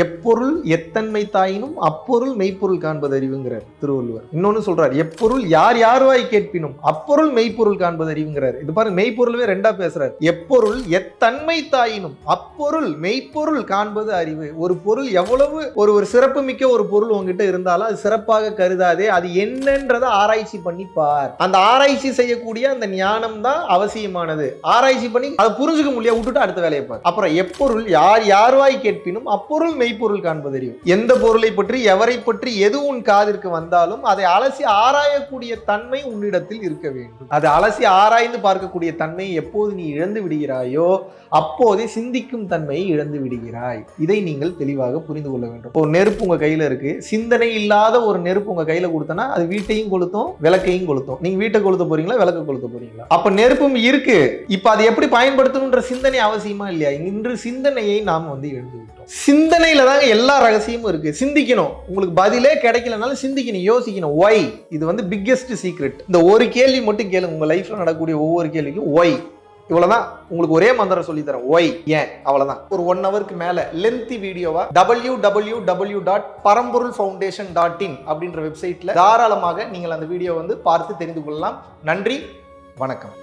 எப்பொருள் எத்தன்மை தாயினும் அப்பொருள் மெய்ப்பொருள் காண்பது அறிவுங்கிறார் திருவள்ளுவர். இன்னொன்னு சொல்றார் எப்பொருள் யார் யாருவாய் கேட்பினும் அப்பொருள் மெய்ப்பொருள் காண்பது அறிவுங்கிறார். இது பாருங்க மெய்ப்பொருளவே ரெண்டா பேசுறாரு. எப்பொருள் எத்தன்மை தாயினும் அப்பொருள் மெய்ப்பொருள் காண்பது அறிவு. ஒரு பொருள் எவ்வளவு ஒரு ஒரு சிறப்பு மிக்க ஒரு பொருள் உங்ககிட்ட இருந்தாலும் அது சிறப்பாக கருதாதே அது என்னன்றதை ஆராய்ச்சி பண்ணி பார். அந்த ஆராய்ச்சி செய்யக்கூடிய அந்த ஞானம் தான் அவசியமானது. ஆராய்ச்சி பண்ணி அதை புரிஞ்சுக்க முடியாது விட்டுட்டு அடுத்த வேலையை பார். அப்புறம் எப்பொருள் யார் யாருவாய் கேட்பினும் அப்பொருள் மெய்ப்பொருள் காண்பதறிவு எந்த பொருளை பற்றி எவரை பற்றி எது உன் காதிற்கு வந்தாலும் அதை அலசி ஆராயக்கூடிய தன்மை உன்னிடத்தில் இருக்க வேண்டும். அதை அலசி ஆராய்ந்து பார்க்கக்கூடிய தன்மையை எப்போது நீ இழந்து விடுகிறாயோ அப்போதே சிந்திக்கும் தன்மையை இழந்து விடுகிறாய். இதை நீங்கள் தெளிவாக புரிந்து கொள்ள வேண்டும். ஒரு நெருப்பு உங்க கையில இருக்கு. சிந்தனை இல்லாத ஒரு நெருப்பு உங்க கையில கொடுத்தனா அது வீட்டையும் கொளுத்தும் விளக்கையும் கொளுத்தும். நீங்க வீட்டை கொளுத்த போறீங்களா விளக்க கொளுத்த போறீங்களா? அப்ப நெருப்பும் இருக்கு. இப்ப அதை எப்படி பயன்படுத்தணும்ன்ற சிந்தனை அவசியமா இல்லையா? இன்று சிந்தனையை நாம் வந்து எழுந்து விட்டோம். சிந்தனை சிந்தனையில தாங்க எல்லா ரகசியமும் இருக்கு. சிந்திக்கணும். உங்களுக்கு பதிலே கிடைக்கலனாலும் சிந்திக்கணும் யோசிக்கணும். ஒய் இது வந்து பிக்கெஸ்ட் சீக்ரெட் இந்த ஒரு கேள்வி மட்டும் கேளுங்க உங்க லைஃப்ல நடக்கக்கூடிய ஒவ்வொரு கேள்விக்கும் ஒய் இவ்வளவுதான். உங்களுக்கு ஒரே மந்திரம் சொல்லி தரேன் ஒய் ஏன்? அவ்வளவுதான். ஒரு ஒன் ஹவருக்கு மேல லென்த்தி வீடியோவா W W W dot Paramporul foundation dot in அப்படின்ற வெப்சைட்ல தாராளமாக நீங்கள் அந்த வீடியோ வந்து பார்த்து தெரிந்து கொள்ளலாம். நன்றி. வணக்கம்.